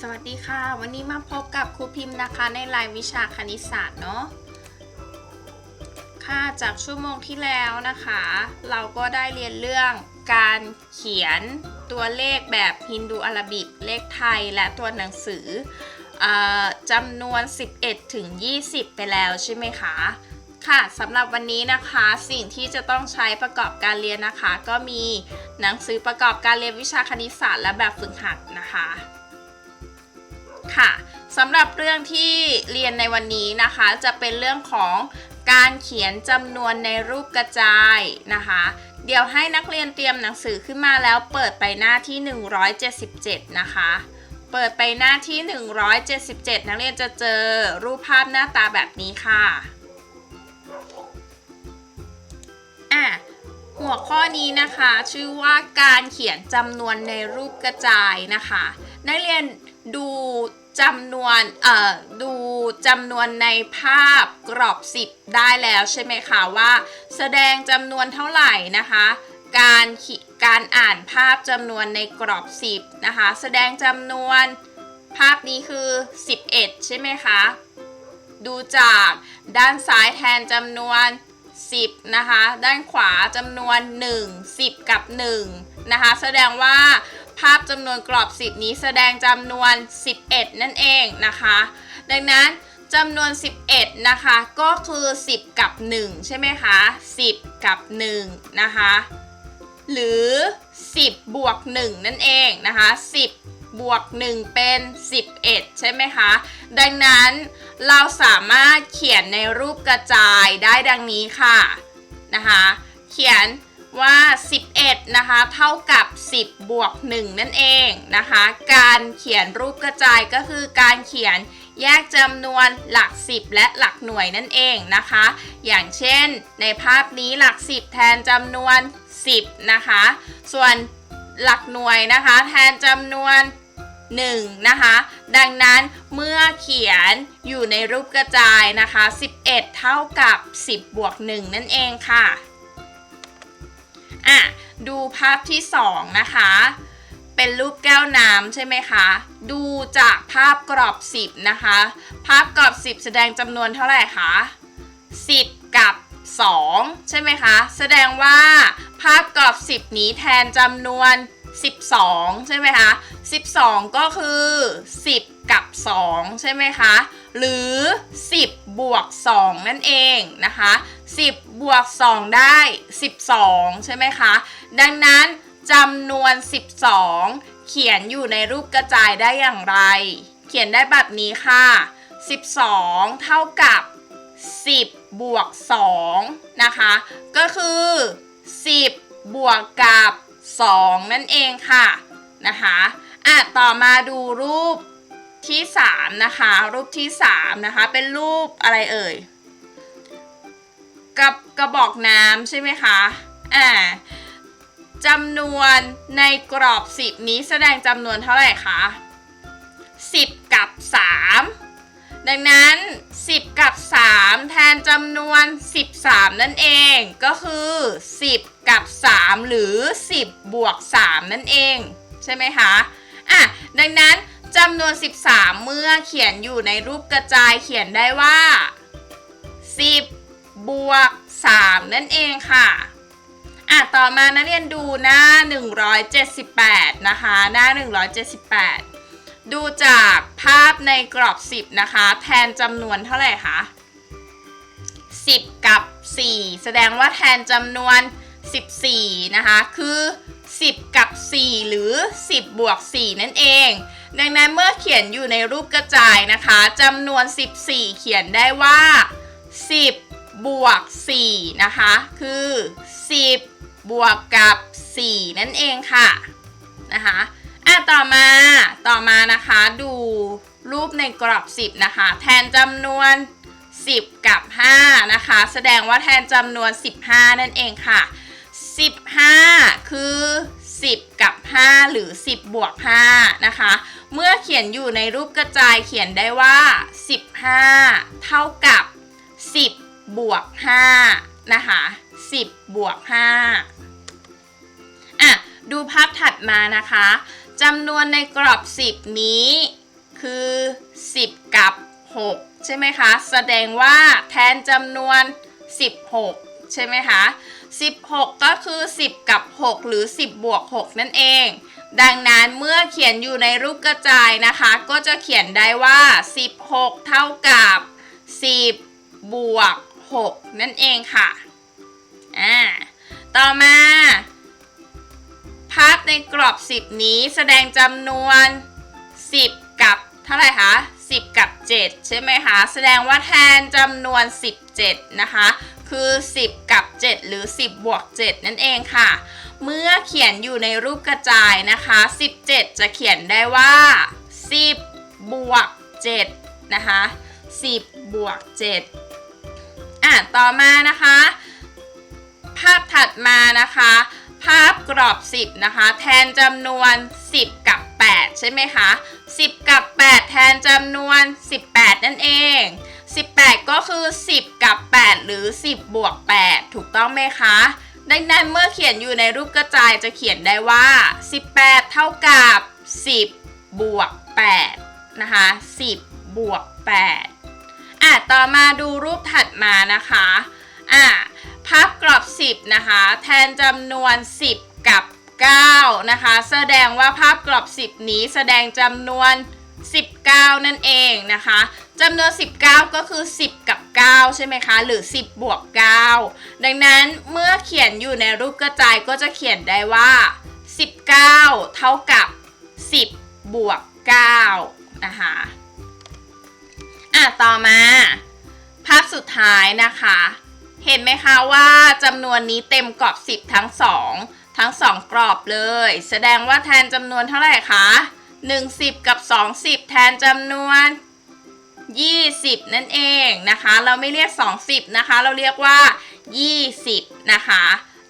สวัสดีค่ะ วันนี้มาพบกับครูพิมพ์นะคะ ในรายวิชาคณิตศาสตร์เนาะค่ะจากชั่วโมงที่แล้วนะคะ เราก็ได้เรียนเรื่องการเขียนตัวเลขแบบฮินดูอาราบิกเลขไทยและตัวหนังสือเออจำนวน 11 ถึง 20 ไปแล้วใช่ไหมคะค่ะสำหรับวันนี้นะคะสิ่งที่จะต้องใช้ประกอบการเรียนนะคะ ก็มีหนังสือประกอบการเรียนวิชาคณิตศาสตร์และแบบฝึกหัดนะคะ ค่ะสำหรับเรื่องที่เรียนในวันนี้นะคะ จะเป็นเรื่องของการเขียนจำนวนในรูปกระจายนะคะ เดี๋ยวให้นักเรียนเตรียมหนังสือขึ้นมาแล้วเปิดไปหน้าที่ 177 นะคะ เปิดไปหน้าที่ 177 นักเรียนจะเจอรูปภาพหน้าตาแบบนี้ค่ะอะ หัวข้อนี้นะคะ ชื่อว่าการเขียนจำนวนในรูปกระจายนะคะ นักเรียนดูจำนวนเอ่อดูจำนวนในภาพกรอบ 10 ได้แล้วใช่ไหมคะว่า แสดงจำนวนเท่าไหร่นะคะ การขีการอ่านภาพจำนวนในกรอบ 10 นะคะ แสดงจำนวนภาพนี้คือ 11 ใช่ไหมคะ ดูจากด้านซ้ายแทนจำนวน 10นะคะ ด้านขวาจำนวน 1 10 กับ1นะคะ แสดงว่าภาพจำนวนกรอบ 10 นี้แสดงจำนวน 11 นั่นเองนะคะ ดังนั้นจำนวน 11 นะคะ ก็คือ 10 กับ 1 ใช่ไหมคะ 10 กับ 1 นะคะ หรือ 10 บวก 1 นั่นเองนะคะ 10 บวก 1 เป็น 11 ใช่ไหมคะ ดังนั้นเราสามารถเขียนในรูปกระจายได้ดังนี้ค่ะนะคะ เขียนว่า 11 นะคะ เท่ากับ 10 บวก 1 นั่นเองนะคะ การเขียนรูปกระจายก็คือการเขียนแยกจำนวนหลัก 10 และหลักหน่วยนั่นเองนะคะ อย่างเช่น ในภาพนี้หลัก 10 แทนจำนวน 10 นะคะ ส่วนหลักหน่วยนะคะ แทนจำนวน 1นะคะ ดังนั้นเมื่อเขียนอยู่ในรูปกระจายนะคะ 11 เท่ากับ 10 บวก 1 นั่นเองค่ะอะ ดูภาพที่ 2 นะคะ เป็นรูปแก้วน้ำใช่ไหมคะ ดูจากภาพกรอบ 10 นะคะ ภาพกรอบ 10 แสดงจำนวนเท่าไหร่คะ 10 กับ 2 ใช่ไหมคะ แสดงว่าภาพกรอบ 10 นี้แทนจำนวน 12 ใช่ไหมคะ 12 ก็คือ 10 กับ 2 ใช่ไหมคะ หรือ 10 บวก 2 นั่นเองนะคะ 10 บวก 2 ได้ 12 ใช่ไหมคะ ดังนั้นจำนวน 12 เขียนอยู่ในรูปกระจายได้อย่างไร เขียนได้แบบนี้ค่ะ 12 เท่ากับ 10 บวก 2 นะคะ ก็คือ 10 บวกกับ 2 นั่นเองค่ะนะคะอะต่อมาดูรูปที่ 3 นะคะ รูปที่3นะคะเป็นรูปอะไรเอ่ยกับกระบอกน้ำใช่ไหมคะอ่าจำนวนในกรอบ 10 นี้แสดงจำนวนเท่าไหร่คะ10 กับ 3 ดังนั้น 10 กับ 3 แทนจำนวน 13 นั่นเองก็คือ 10 กับ 3 หรือ 10 บวก 3 นั่นเองใช่ไหมคะอะดังนั้นจำนวน 13 เมื่อเขียนอยู่ในรูปกระจายเขียนได้ว่า 10 บวก 3 นั่นเองค่ะอะต่อมานักเรียนดูหน้า 178 นะคะหน้า 178 ดูจากภาพในกรอบ 10 นะคะ แทนจำนวนเท่าไหร่คะ10 กับ 4 แสดงว่าแทนจำนวน 14 นะคะ คือ 10 กับ 4 หรือ 10 บวก 4 นั่นเอง ดังนั้นเมื่อเขียนอยู่ในรูปกระจายนะคะจำนวน 14 เขียนได้ว่า 10 บวก 4 นะคะ คือ 10 บวกกับ 4 นั่นเองค่ะนะคะอะต่อมาต่อมานะคะดูรูปในกรอบ 10 นะคะ แทนจำนวน 10 กับ 5 นะคะ แสดงว่าแทนจำนวน 15 นั่นเองค่ะ 15 คือ 10 กับ 5 หรือ 10 บวก 5 นะคะ เมื่อเขียนอยู่ในรูปกระจายเขียนได้ว่า 15 เท่ากับ 10 บวก 5 นะคะ 10 บวก 5 อะ ดูภาพถัดมานะคะจำนวนในกรอบ 10 นี้คือ 10 กับ 6 ใช่ไหมคะ แสดงว่าแทนจำนวน 16 ใช่ไหมคะ 16 ก็คือ 10 กับ 6 หรือ 10 บวก 6 นั่นเอง ดังนั้นเมื่อเขียนอยู่ในรูปกระจายนะคะ ก็จะเขียนได้ว่า 16 เท่ากับ 10 บวก 6 นั่นเองค่ะอ่าต่อมาภาพในกรอบ 10 นี้แสดงจำนวน 10 กับเท่าไหร่คะ10 กับ 7 ใช่ไหมคะ แสดงว่าแทนจำนวน 17 นะคะ คือ 10 กับ 7 หรือ 10บวก7นั่นเองค่ะ เมื่อเขียนอยู่ในรูปกระจายนะคะ 17 จะเขียนได้ว่า 10บวก7นะคะ10บวก7อะต่อมานะคะ ภาพถัดมานะคะ ภาพกรอบ 10 นะคะ แทนจำนวน 10 กับ 8 ใช่ไหมคะ 10 กับ 8 แทนจำนวน 18 นั่นเอง 18 ก็คือ 10 กับ 8 หรือ 10 บวก 8 ถูกต้องไหมคะดังนั้นเมื่อเขียนอยู่ในรูปกระจายจะเขียนได้ว่า 18 เท่ากับ 10 บวก 8 นะคะ 10 บวก 8 อะ ต่อมาดูรูปถัดมานะคะ อะภาพกรอบ 10 นะคะ แทนจำนวน 10 กับ 9 นะคะ แสดงว่าภาพกรอบ 10 นี้แสดงจำนวน 19 นั่นเองนะคะจำนวน 19 ก็คือ 10 กับ 9 ใช่ไหมคะ หรือ 10 บวก 9 ดังนั้นเมื่อเขียนอยู่ในรูปกระจายก็จะเขียนได้ว่า 19 เท่ากับ 10 บวก 9 นะคะอะต่อมาภาพสุดท้ายนะคะ เห็นไหมคะว่าจำนวนนี้เต็มกรอบ 10 ทั้ง 2 ทั้ง 2 กรอบเลย แสดงว่าแทนจำนวนเท่าไหร่คะ 1 10 กับ 2 10 แทนจำนวน 20 นั่นเองนะคะ เราไม่เรียก20นะคะ เราเรียกว่า 20 นะคะ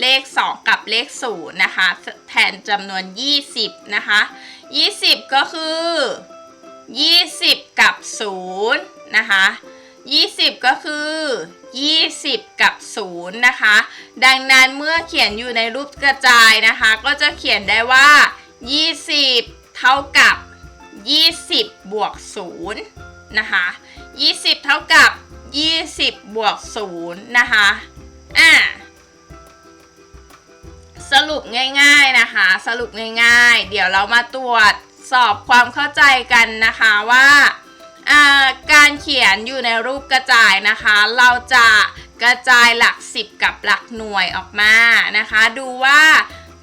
เลข 2 กับเลข 0 นะคะ แทนจำนวน 20 นะคะ 20 ก็คือ 20 กับ 0 นะคะ20 ก็คือ 20 กับ 0 นะคะ ดังนั้นเมื่อเขียนอยู่ในรูปกระจายนะคะ ก็จะเขียนได้ว่า 20 เท่ากับ 20 บวก 0 นะคะ 20 เท่ากับ 20 บวก 0 นะคะ อะสรุปง่ายๆนะคะ สรุปง่ายๆ เดี๋ยวเรามาตรวจสอบความเข้าใจกันนะคะว่าการเขียนอยู่ในรูปกระจายนะคะ เราจะกระจายหลัก 10 กับหลักหน่วยออกมานะคะ ดูว่า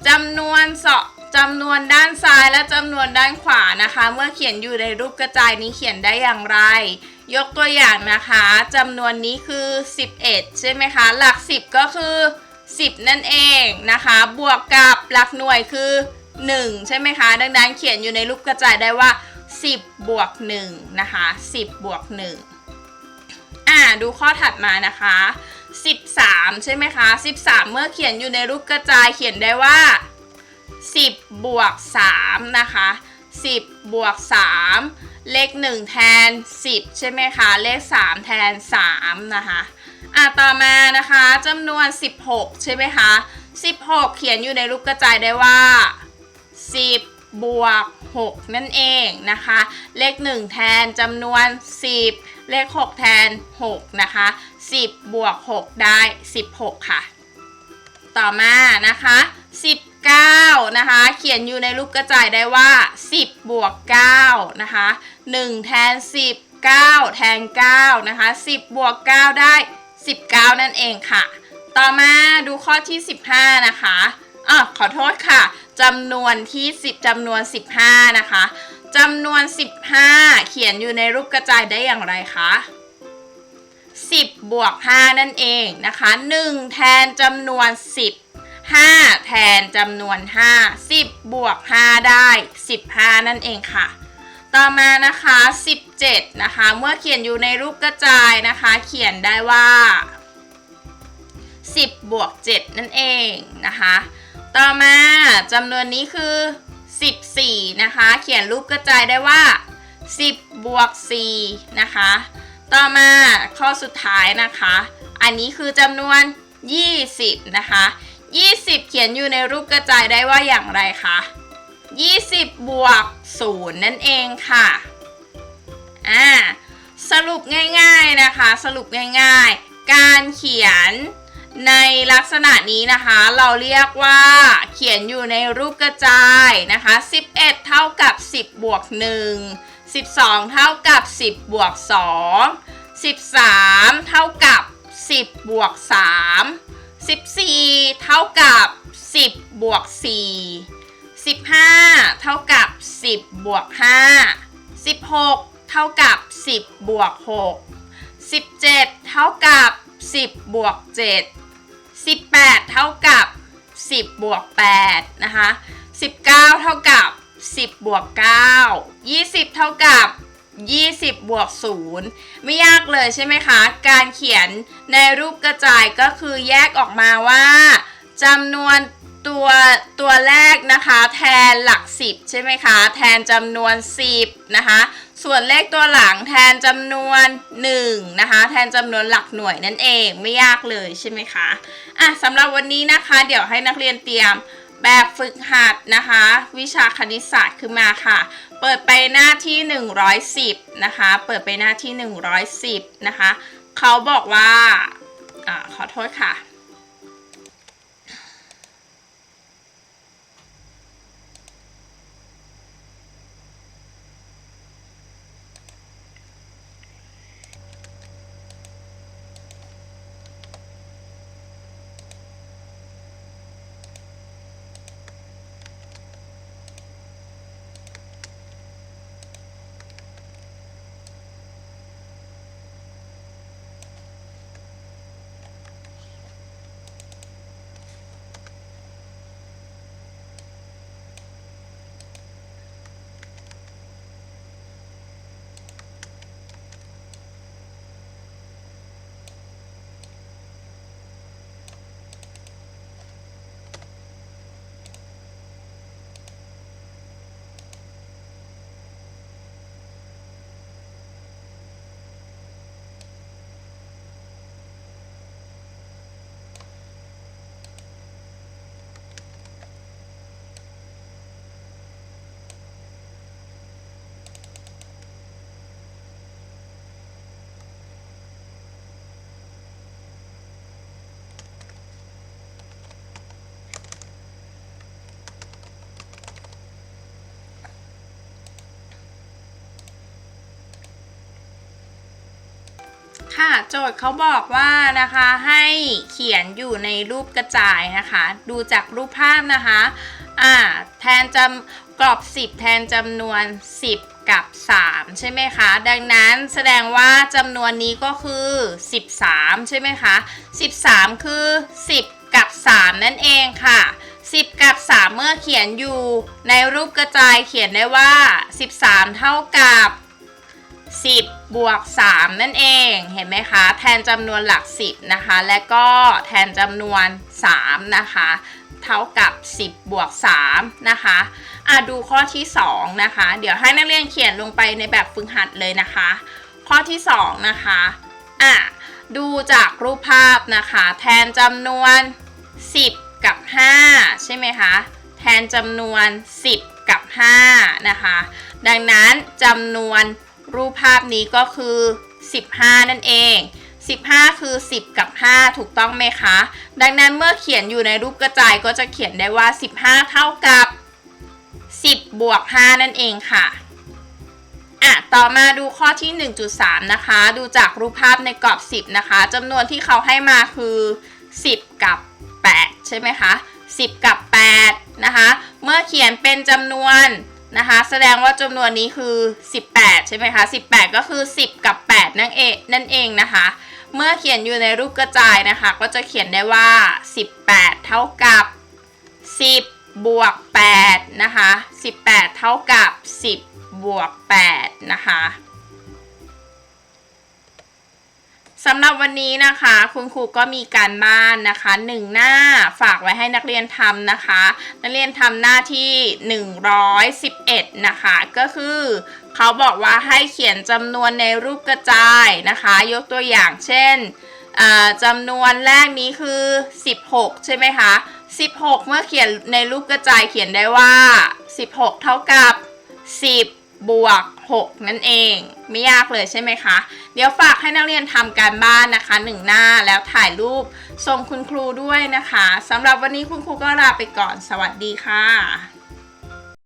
จำนวนส จำนวนด้านซ้ายและจำนวนด้านขวานะคะ เมื่อเขียนอยู่ในรูปกระจายนี้เขียนได้อย่างไร ยกตัวอย่างนะคะจำนวนนี้คือ 11 ใช่ไหมคะ หลัก 10 ก็คือ 10 นั่นเองนะคะ บวกกับหลักหน่วยคือ 1 ใช่ไหมคะ ดังนั้นเขียนอยู่ในรูปกระจายได้ว่า 10 บวก1นะคะ 10 บวก1อ่าดูข้อถัดมานะคะ 13 ใช่ไหมคะ 13 เมื่อเขียนอยู่ในรูปกระจายเขียนได้ว่า 10 บวก 3 นะคะ 10 บวก 3 เลข 1 แทน 10 ใช่ไหมคะ เลข 3 แทน 3 นะคะอะต่อมานะคะจำนวน 16 ใช่ไหมคะ 16 เขียนอยู่ในรูปกระจายได้ว่า 10 บวก 6 นั่นเองนะคะ เลข 1 แทนจำนวน 10 เลข 6 แทน 6 นะคะ 10 บวก 6 ได้ 16 ค่ะ ต่อมานะคะ 9 นะคะ เขียนอยู่ในรูปกระจายได้ว่า 10 บวก 9 นะคะ 1 แทน 10 9 แทน 9 นะคะ 10 บวก 9 ได้ 19 นั่นเองค่ะ ต่อมาดูข้อที่ 15 นะคะอะขอโทษค่ะจำนวนที่ 10จำนวน 15 นะคะจำนวน 15 เขียนอยู่ในรูปกระจายได้อย่างไรคะ10 บวก 5 นั่นเองนะคะ 1 แทนจำนวน 10 5 แทนจำนวน 5 10 บวก 5 ได้ 15 นั่นเองค่ะ ต่อมานะคะ 17 นะคะ เมื่อเขียนอยู่ในรูปกระจายนะคะ เขียนได้ว่า 10 บวก 7 นั่นเองนะคะ ต่อมาจำนวนนี้คือ 14 นะคะ เขียนรูปกระจายได้ว่า 10 บวก 4 นะคะ ต่อมาข้อสุดท้ายนะคะ อันนี้คือจำนวน 20 นะคะ 20 เขียนอยู่ในรูปกระจายได้ว่าอย่างไรคะ20 บวก 0 นั่นเองค่ะ อ่า สรุปง่ายๆนะคะ สรุปง่ายๆ การเขียนในลักษณะนี้นะคะ เราเรียกว่าเขียนอยู่ในรูปกระจายนะคะ 11 เท่ากับ 10 บวก 1 12 เท่ากับ 10 บวก 2 13 เท่ากับ 10 บวก 3 14 เท่ากับ 10 บวก 4 15 เท่ากับ 10 บวก 5 16 เท่ากับ 10 บวก 6 17 เท่ากับ 10 บวก 7 18 เท่ากับ 10 บวก 8 นะคะ 19 เท่ากับ 10 บวก 9 20 เท่ากับ 20 บวก 0 ไม่ยากเลยใช่ไหมคะ การเขียนในรูปกระจายก็คือแยกออกมาว่าจำนวนตัวตัวแรกนะคะแทนหลัก 10 ใช่ไหมคะ แทนจำนวน 10 นะคะ ส่วนเลขตัวหลังแทนจำนวน1นะคะ แทนจำนวนหลักหน่วยนั่นเองไม่ยากเลยใช่ไหมคะอะสำหรับวันนี้นะคะ เดี๋ยวให้นักเรียนเตรียมแบบฝึกหัดนะคะ วิชาคณิตศาสตร์ขึ้นมาค่ะ เปิดไปหน้าที่ 110 นะคะ เปิดไปหน้าที่ 110 นะคะ เขาบอกว่า อ่า ขอโทษค่ะ ค่ะ โจทย์เขาบอกว่านะคะให้เขียนอยู่ในรูปกระจายนะคะ ดูจากรูปภาพนะคะอ่าแทนจำกรอบ 10 แทนจำนวน 10 กับ 3 ใช่ไหมคะ ดังนั้นแสดงว่าจำนวนนี้ก็คือ 13 ใช่ไหมคะ 13 คือ 10 กับ 3 นั่นเองค่ะ 10 กับ 3 เมื่อเขียนอยู่ในรูปกระจายเขียนได้ว่า 13 เท่ากับ 10 บวก 3 นั่นเองเห็นไหมคะ แทนจำนวนหลัก 10 นะคะ และก็แทนจำนวน 3 นะคะ เท่ากับ 10 บวก 3 นะคะอะดูข้อที่ 2 นะคะ เดี๋ยวให้นักเรียนเขียนลงไปในแบบฝึกหัดเลยนะคะ ข้อที่ 2 นะคะอะดูจากรูปภาพนะคะ แทนจำนวน 10 กับ 5 ใช่ไหมคะแทนจำนวน 10 กับ 5 นะคะ ดังนั้นจำนวน รูปภาพนี้ก็คือ 15 นั่นเอง 15 คือ 10 กับ 5 ถูกต้องไหมคะ ดังนั้นเมื่อเขียนอยู่ในรูปกระจายก็จะเขียนได้ว่า 15 เท่ากับ 10 บวก 5 นั่นเองค่ะอะต่อมาดูข้อที่ 1.3 นะคะ ดูจากรูปภาพในกรอบ 10 นะคะจำนวนที่เขาให้มาคือ 10 กับ 8 ใช่ไหมคะ 10 กับ 8 นะคะ เมื่อเขียนเป็นจำนวน นะคะ แสดงว่าจำนวนนี้คือ 18 ใช่ไหมคะ 18 ก็คือ 10 กับ 8 นั่นเองนั่นเองนะคะ เมื่อเขียนอยู่ในรูปกระจายนะคะ ก็จะเขียนได้ว่า 18 เท่ากับ 10 บวก 8 นะคะ 18 เท่ากับ 10 บวก 8 นะคะ สำหรับวันนี้นะคะ คุณครูก็มีการบ้านนะคะหนึ่งหน้าฝากไว้ให้นักเรียนทำนะคะ นักเรียนทำหน้าที่ 111 นะคะ ก็คือเขาบอกว่าให้เขียนจำนวนในรูปกระจายนะคะ ยกตัวอย่างเช่นจำนวนแรกนี้คือ 16 ใช่ไหมคะ 16 เมื่อเขียนในรูปกระจายเขียนได้ว่า 16 เท่ากับ 10 บวก 6 นั่นเอง ไม่ยากเลยใช่ไหมคะ เดี๋ยวฝากให้นักเรียนทำการบ้านนะคะหนึ่งหน้าแล้วถ่ายรูปส่งคุณครูด้วยนะคะสำหรับวันนี้คุณครูก็ลาไปก่อนสวัสดีค่ะ